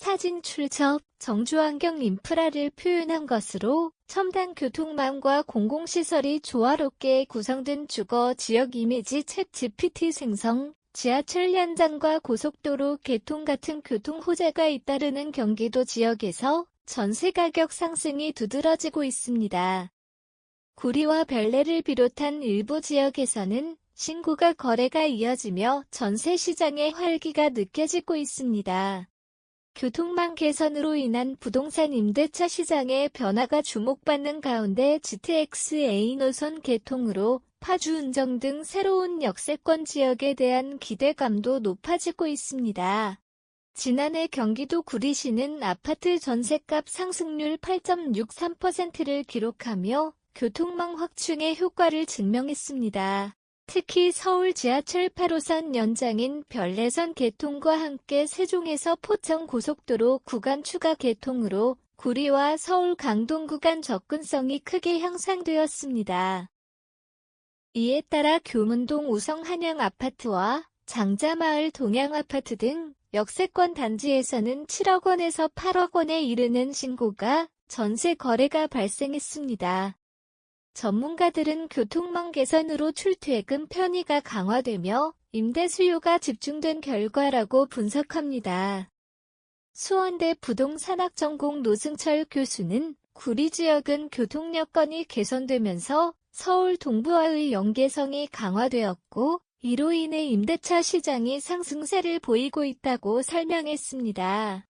사진 출처 정주환경 인프라를 표현한 것으로 첨단 교통망과 공공시설이 조화롭게 구성된 주거 지역 이미지 챗 GPT 생성, 지하철 현장과 고속도로 개통 같은 교통 호재가 잇따르는 경기도 지역에서 전세 가격 상승이 두드러지고 있습니다. 구리와 별내를 비롯한 일부 지역에서는 신고가 거래가 이어지며 전세 시장의 활기가 느껴지고 있습니다. 교통망 개선으로 인한 부동산 임대차 시장의 변화가 주목받는 가운데 GTX-A 노선 개통으로 파주 운정 등 새로운 역세권 지역에 대한 기대감도 높아지고 있습니다. 지난해 경기도 구리시는 아파트 전세값 상승률 8.63%를 기록하며 교통망 확충의 효과를 증명했습니다. 특히 서울 지하철 8호선 연장인 별내선 개통과 함께 세종에서 포천 고속도로 구간 추가 개통으로 구리와 서울 강동 구간 접근성이 크게 향상되었습니다. 이에 따라 교문동 우성 한양 아파트와 장자마을 동양 아파트 등 역세권 단지에서는 7억 원에서 8억 원에 이르는 신고가 전세 거래가 발생했습니다. 전문가들은 교통망 개선으로 출퇴근 편의가 강화되며 임대 수요가 집중된 결과라고 분석합니다. 수원대 부동산학 전공 노승철 교수는 구리 지역은 교통 여건이 개선되면서 서울 동부와의 연계성이 강화되었고 이로 인해 임대차 시장이 상승세를 보이고 있다고 설명했습니다.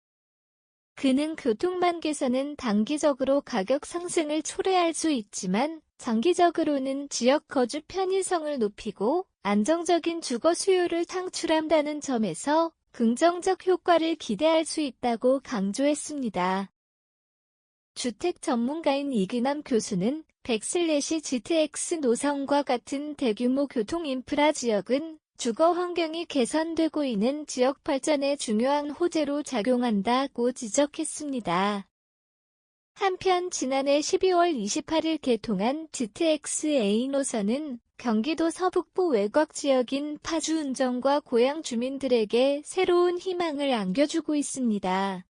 그는 교통망 개선은 단기적으로 가격 상승을 초래할 수 있지만 장기적으로는 지역 거주 편의성을 높이고 안정적인 주거 수요를 창출한다는 점에서 긍정적 효과를 기대할 수 있다고 강조했습니다. 주택 전문가인 이근남 교수는 백슬래시 GTX 노선과 같은 대규모 교통 인프라 지역은 주거 환경이 개선되고 있는 지역 발전에 중요한 호재로 작용한다고 지적했습니다. 한편 지난해 12월 28일 개통한 GTX-A 노선은 경기도 서북부 외곽 지역인 파주 운정과 고향 주민들에게 새로운 희망을 안겨주고 있습니다.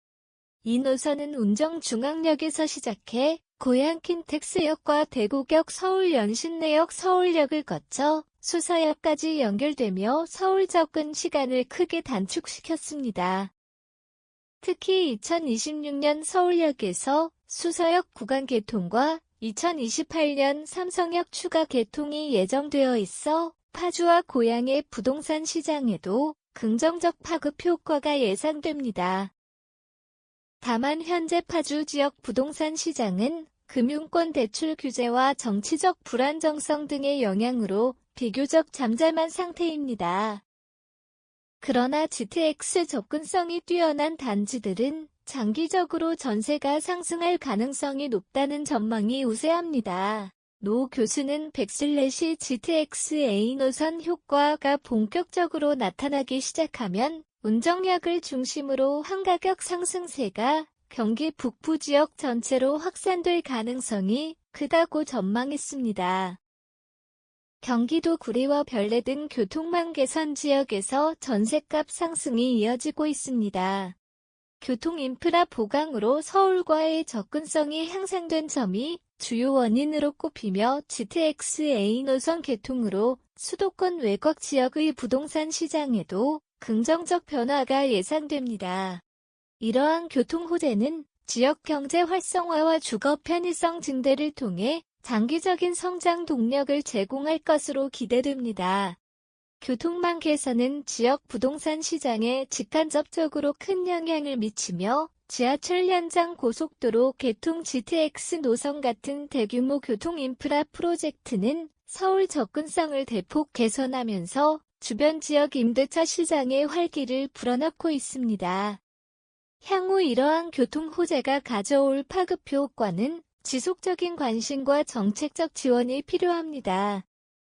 이 노선은 운정 중앙역에서 시작해 고향 킨텍스역과 대구역 서울 연신내역 서울역을 거쳐 수서역까지 연결되며 서울 접근 시간을 크게 단축시켰습니다. 특히 2026년 서울역에서 수서역 구간 개통과 2028년 삼성역 추가 개통이 예정되어 있어 파주와 고향의 부동산 시장에도 긍정적 파급 효과가 예상됩니다. 다만 현재 파주 지역 부동산 시장은 금융권 대출 규제와 정치적 불안정성 등의 영향으로 비교적 잠잠한 상태입니다. 그러나 GTX 접근성이 뛰어난 단지들은 장기적으로 전세가 상승할 가능성이 높다는 전망이 우세합니다. 노 교수는 백슬래시 GTX-A 노선 효과가 본격적으로 나타나기 시작하면 운정역을 중심으로 한가격 상승세가 경기 북부 지역 전체로 확산될 가능성이 크다고 전망했습니다. 경기도 구리와 별내 등 교통망 개선 지역에서 전셋값 상승이 이어지고 있습니다. 교통 인프라 보강으로 서울과의 접근성이 향상된 점이 주요 원인으로 꼽히며 GTX-A 노선 개통으로 수도권 외곽 지역의 부동산 시장에도 긍정적 변화가 예상됩니다. 이러한 교통 호재는 지역 경제 활성화와 주거 편의성 증대를 통해 장기적인 성장 동력을 제공할 것으로 기대됩니다. 교통망 개선은 지역 부동산 시장에 직간접적으로 큰 영향을 미치며 지하철 현장 고속도로 개통 GTX 노선 같은 대규모 교통 인프라 프로젝트는 서울 접근성을 대폭 개선하면서 주변 지역 임대차 시장의 활기를 불어넣고 있습니다. 향후 이러한 교통 호재가 가져올 파급 효과는 지속적인 관심과 정책적 지원이 필요합니다.